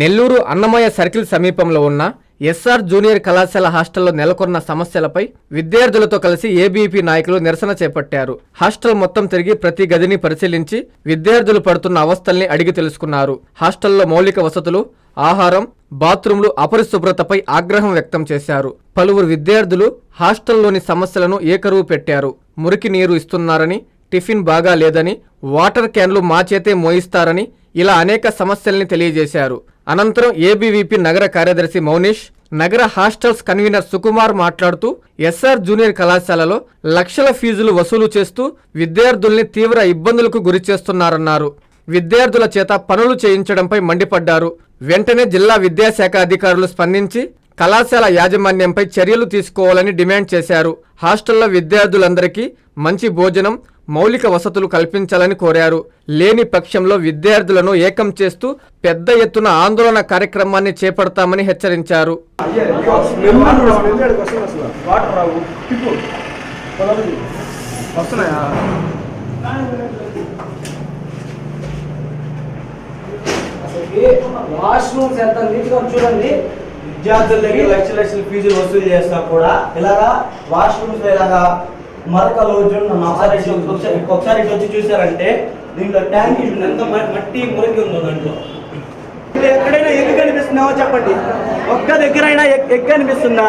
Nellore Annamayya circle సమీపంలో ఉన్న SR junior కళాశాల హాస్టల్లో నెలకొన్న సమస్యలపై విద్యార్థులతో కలిసి ఏబీపీ నాయకులు నిరసన చేపట్టారు. హాస్టల్ మొత్తం తిరిగి ప్రతి గదిని పరిశీలించి విద్యార్థులు పడుతున్న అవస్థల్ని అడిగి తెలుసుకున్నారు. హాస్టల్లో మౌలిక వసతులు ఆహారం బాత్రూంలు అపరిశుభ్రతపై ఆగ్రహం వ్యక్తం చేశారు. పలువురు విద్యార్థులు హాస్టల్లోని సమస్యలను ఏకరువు పెట్టారు. మురికి నీరు ఇస్తున్నారని టిఫిన్ బాగా లేదని వాటర్ క్యాన్లు మా చేతే మోయిస్తారని ఇలా అనేక సమస్యల్ని తెలియజేశారు. అనంతరం ఏబీవీపీ నగర కార్యదర్శి మౌనీష్ నగర హాస్టల్స్ కన్వీనర్ సుకుమార్ మాట్లాడుతూ ఎస్ఆర్ జూనియర్ కళాశాలలో లక్షల ఫీజులు వసూలు చేస్తూ విద్యార్థుల్ని తీవ్ర ఇబ్బందులకు గురి చేస్తున్నారన్నారు విద్యార్థుల చేత పనులు చేయించడంపై మండిపడ్డారు. వెంటనే జిల్లా విద్యాశాఖ అధికారులు స్పందించి కళాశాల యాజమాన్యంపై చర్యలు తీసుకోవాలని డిమాండ్ చేశారు. హాస్టల్లో విద్యార్థులందరికీ మంచి భోజనం మౌలిక వసతులు కల్పించాలని కోరారు. లేని పక్షంలో విద్యార్థులను ఏకం చేస్తూ పెద్ద ఎత్తున ఆందోళన కార్యక్రమాన్ని చేపడతామని హెచ్చరించారు. వాష్రూమ్స్ ఎంత నీట్గా చూడండి. విద్యార్థుల దగ్గర లక్ష లక్షల ఫీజులు వసూలు చేస్తా కూడా ఇలాగా వాష్రూమ్స్ ఇలాగా మరకలు చూడండి ఒకసారి ఒకసారి ఒకసారి ఇటు వచ్చి చూసారంటే దీంట్లో ట్యాంక్ ఇటు ఎంత మట్టి మురికి ఉందో దాంట్లో. ఇది ఎక్కడైనా ఎగ్గు కనిపిస్తున్నావో చెప్పండి. ఒక్క దగ్గరైనా ఎగ్ ఎగ్ కనిపిస్తుందా?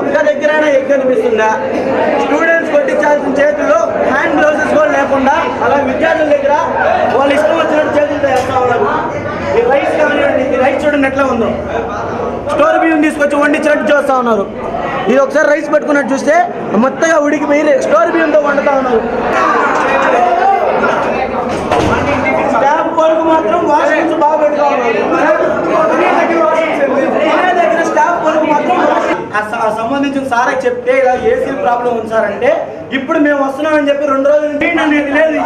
ఒక్క దగ్గరైనా ఎగ్ కనిపిస్తుందా? స్టూడెంట్స్ కొట్టించాల్సిన చేతుల్లో హ్యాండ్ గ్లౌజెస్ కూడా లేకుండా అలా విద్యార్థుల దగ్గర వాళ్ళు ఇష్టం వచ్చినట్టు చేతులతో వేస్తా ఉన్నారు. ఈ రైస్ కానివ్వండి ఈ రైస్ చూడండి ఎట్లా ఉందో. తీసుకొచ్చి వండించినట్టు చూస్తూ ఉన్నారు. ఇది ఒకసారి రైస్ పెట్టుకున్నట్టు చూస్తే మొత్తగా ఉడికిపోయి స్టోర్ బియ్యంతో వండుతా ఉన్నారు. స్టాఫ్ వరకు మాత్రం వాషింగ్స్ బాగా పెడతా ఉన్నారు. స్టాఫ్ వరకు మాత్రం సంబంధించిన సార్ చెప్తే ఇలా ఏసీ ప్రాబ్లం ఉంది సార్ అంటే ఇప్పుడు మేము వస్తున్నామని చెప్పి రెండు రోజులు నుంచి అనేది లేదు.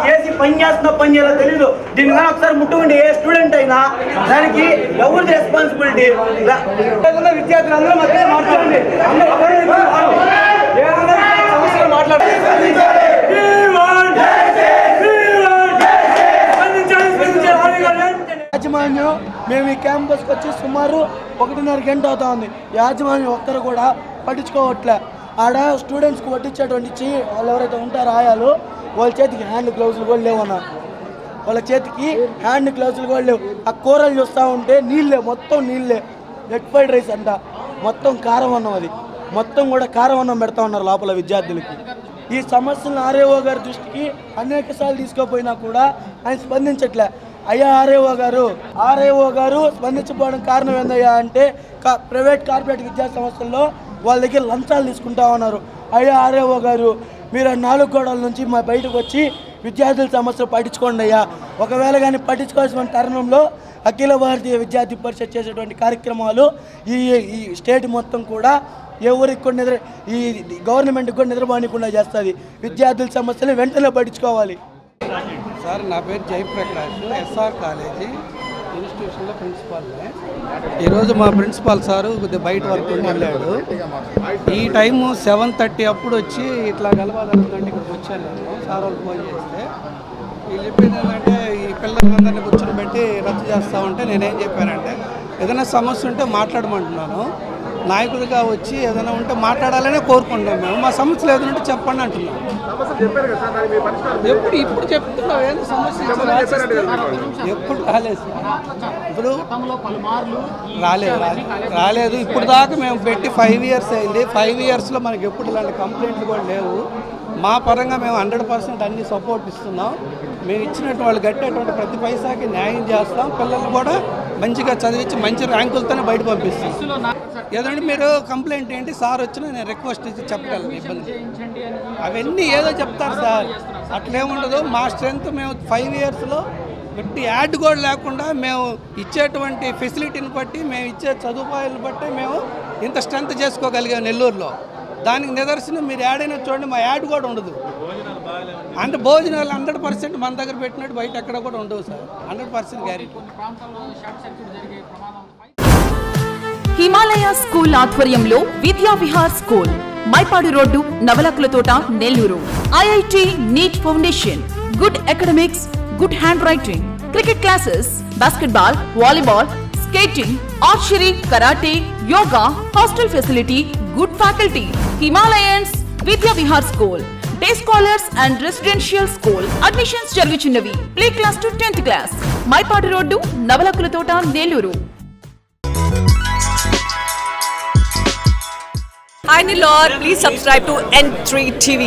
పని చేస్తున్నా పని చేయాలో తెలీదు. దీని కానీ ఒకసారి ముట్టుకుంటే ఏ స్టూడెంట్ అయినా దానికి ఎవరిది రెస్పాన్సిబిలిటీ విద్యార్థులు అందరూ మధ్యలో మాట్లాడండి. సమస్యలు మాట్లాడండి యాజమాన్యం మేము ఈ క్యాంపస్కి వచ్చి సుమారు ఒకటిన్నర గంట అవుతా ఉంది యాజమాన్యం ఒక్కరు కూడా పట్టించుకోవట్లే. ఆడ స్టూడెంట్స్కి పట్టించేటువంటి వాళ్ళు ఎవరైతే ఉంటారో ఆయాలు వాళ్ళ చేతికి హ్యాండ్ గ్లౌజులు కూడా లేవన్నా వాళ్ళ చేతికి హ్యాండ్ గ్లౌజులు కూడా లేవు. ఆ కూరలు చూస్తూ ఉంటే నీళ్ళే మొత్తం నీళ్ళే. రెడ్ ఫ్రైడ్ రైస్ అంట. మొత్తం కారం అన్నం అది. మొత్తం కూడా కారం అన్నం పెడతా ఉన్నారు లోపల విద్యార్థులకి. ఈ సమస్యను ఆర్ఏఓ గారి దృష్టికి అనేక సార్లు తీసుకోపోయినా కూడా ఆయన స్పందించట్లే. అయ్యా ఆర్ఏఓ గారు ఆర్ఏఓ గారు స్పందించకపోవడం కారణం ఏందయ్యా అంటే కా- ప్రైవేట్ కార్పొరేట్ విద్యా సంస్థల్లో వాళ్ళ దగ్గర లంచాలు తీసుకుంటా ఉన్నారు. అయ్యా ఆర్ఏఓ గారు మీరు ఆ నాలుగు గోడల నుంచి మా బయటకు వచ్చి విద్యార్థుల సమస్యలు పట్టించుకోండి అయ్యా. ఒకవేళ కానీ పట్టించుకోవాల్సిన తరుణంలో అఖిల భారతీయ విద్యార్థి పరిషత్ చేసేటువంటి కార్యక్రమాలు ఈ ఈ స్టేట్ మొత్తం కూడా ఎవరికి కూడా నిద్ర ఈ గవర్నమెంట్కి కూడా నిద్రపోనికుండా చేస్తుంది. విద్యార్థుల సమస్యలు వెంటనే పట్టించుకోవాలి. సార్ నా పేరు జయప్రకాష్ ఎస్ఆర్ కాలేజీ. ఇన్స్టిట్యూషన్లో ప్రిన్సిపాల్నే ఈరోజు మా ప్రిన్సిపాల్ సారు కొద్దిగా బయట వరకు వెళ్ళాడు ఈ టైము సెవెన్ థర్టీ అప్పుడు వచ్చి ఇట్లా గలవాలంటే ఇక్కడికి వచ్చాను నేను. సార్ వాళ్ళు ఫోన్ చేస్తే వీళ్ళు చెప్పింది ఏంటంటే ఈ పిల్లలందరినీ కూర్చొని పెట్టి రద్దు చేస్తా ఉంటే నేనేం చెప్పానంటే ఏదైనా సమస్య ఉంటే మాట్లాడమంటున్నాను. నాయకుడిగా వచ్చి ఏదైనా ఉంటే మాట్లాడాలనే కోరుకుంటున్నాం మేము. మా సమస్యలు ఏదైనా ఉంటే చెప్పండి అంటున్నాం. ఎప్పుడు ఇప్పుడు చెప్తున్నావు? ఏంది సమస్య? ఎప్పుడు రాలేదు. ఇప్పుడు రాలేదు రాలేదు. రాలేదు. ఇప్పుడు దాకా మేము పెట్టి ఫైవ్ ఇయర్స్ అయింది. ఫైవ్ ఇయర్స్లో మనకి ఎప్పుడు ఇలాంటి కంప్లైంట్లు కూడా లేవు. మా పరంగా మేము హండ్రెడ్ పర్సెంట్ అన్ని సపోర్ట్ ఇస్తున్నాం. మేము ఇచ్చినట్టు వాళ్ళు కట్టేటువంటి ప్రతి పైసాకి న్యాయం చేస్తాం. పిల్లలు కూడా మంచిగా చదివించి మంచి ర్యాంకులతోనే బయట పంపిస్తాం ఏదంటే మీరు కంప్లైంట్ ఏంటి? సార్ వచ్చినా నేను రిక్వెస్ట్ ఇచ్చి చెప్పగలను ఇబ్బంది అవన్నీ ఏదో చెప్తారు సార్. అట్లేముండదు మా స్ట్రెంత్ మేము ఫైవ్ ఇయర్స్లో ఎట్టి యాడ్ కూడా లేకుండా మేము ఇచ్చేటువంటి ఫెసిలిటీని బట్టి మేము ఇచ్చే సదుపాయాలను బట్టి మేము ఇంత స్ట్రెంత్ చేసుకోగలిగాం నెల్లూరులో. దానికి నిదర్శనం మీరు యాడ్ అయినా చూడండి మా యాడ్ కూడా ఉండదు. అంటే భోజనాలు హండ్రెడ్ పర్సెంట్ మన దగ్గర పెట్టినట్టు బయట ఎక్కడ కూడా ఉండవు sir. Hundred percent guarantee Himalaya school ఆధ్వర్యంలో Vidya Vihar school Maipadu road Navalakula Thota Nellore. IIT NEET foundation good academics good handwriting cricket classes basketball volleyball skating archery karate yoga hostel facility good faculty. Himalayans Vidya Vihar school. Day scholars and residential school admissions జరుగుచున్నవి. Play class to tenth class Maipadu road Navalakula Thota Nellore Hi Nilor, please subscribe to N3 TV.